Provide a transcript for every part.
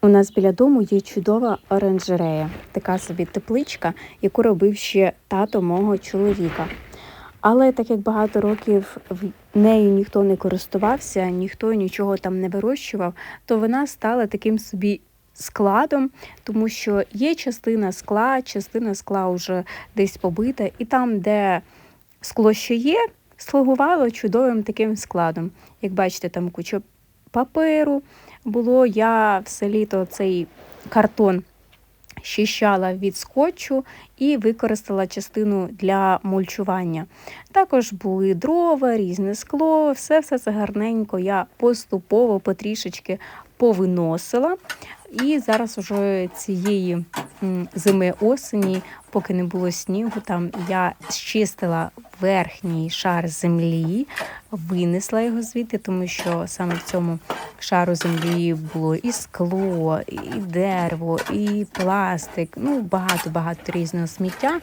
У нас біля дому є чудова оранжерея, така собі тепличка, яку робив ще тато мого чоловіка. Але так як багато років нею ніхто не користувався, ніхто нічого там не вирощував, то вона стала таким собі складом, тому що є частина скла, частина скла вже десь побита, і там, де скло ще є, слугувало чудовим таким складом. Як бачите, там куча паперу було. Я все літо цей картон щищала від скотчу і використала частину для мульчування. Також були дрова, різне скло, все все це гарненько я поступово потрішечки повиносила. І зараз уже цієї зими осені, поки не було снігу, там я зчистила верхній шар землі, винесла його звідти, тому що саме в цьому шару землі було і скло, і дерево, і пластик. Ну, багато-багато різного сміття.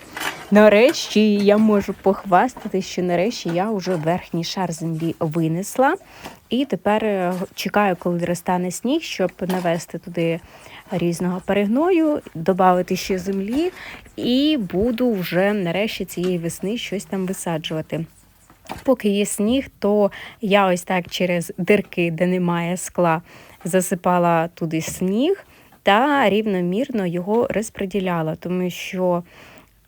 Нарешті я можу похвастати, що нарешті я вже верхній шар землі винесла. І тепер е, чекаю, коли розтане сніг, щоб навести туди різного перегною, додати ще землі, і буду вже нарешті цієї весни щось там висаджувати. Поки є сніг, то я ось так через дирки, де немає скла, засипала туди сніг та рівномірно його розподіляла, тому що.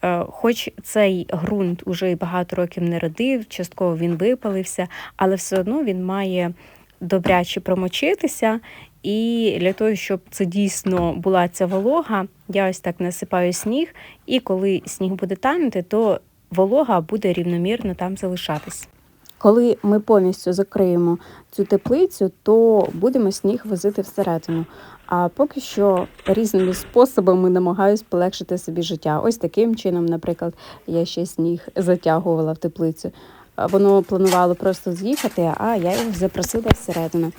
е, Хоч цей ґрунт уже багато років не родив, частково він випалився, але все одно він має добряче промочитися. І для того, щоб це дійсно була ця волога, я ось так насипаю сніг, і коли сніг буде танути, то волога буде рівномірно там залишатись. Коли ми повністю закриємо цю теплицю, то будемо сніг возити всередину. А поки що різними способами намагаюсь полегшити собі життя. Ось таким чином, наприклад, я ще сніг затягувала в теплицю. Воно планувало просто з'їхати, а я його запросила всередину.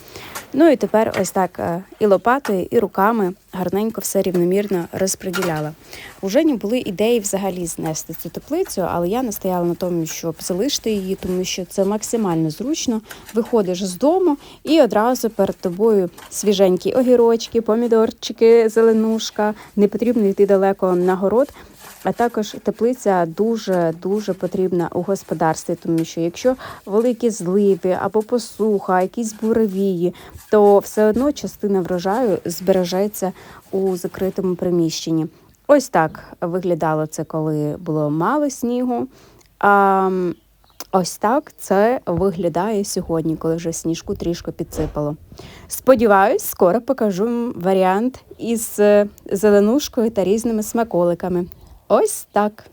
Ну і тепер ось так е, і лопатою, і руками гарненько все рівномірно розподіляла. У Жені були ідеї взагалі знести цю теплицю, але я настояла на тому, щоб залишити її, тому що це максимально зручно. Виходиш з дому і одразу перед тобою свіженькі огірочки, помідорчики, зеленушка. Не потрібно йти далеко на город. А також теплиця дуже дуже потрібна у господарстві, тому що якщо великі зливи або посуха, якісь буревії, то все одно частина врожаю збережеться у закритому приміщенні. Ось так виглядало це, коли було мало снігу. А ось так це виглядає сьогодні, коли вже сніжку трішки підсипало. Сподіваюсь, скоро покажу варіант із е, зеленушкою та різними смаколиками. Ось так.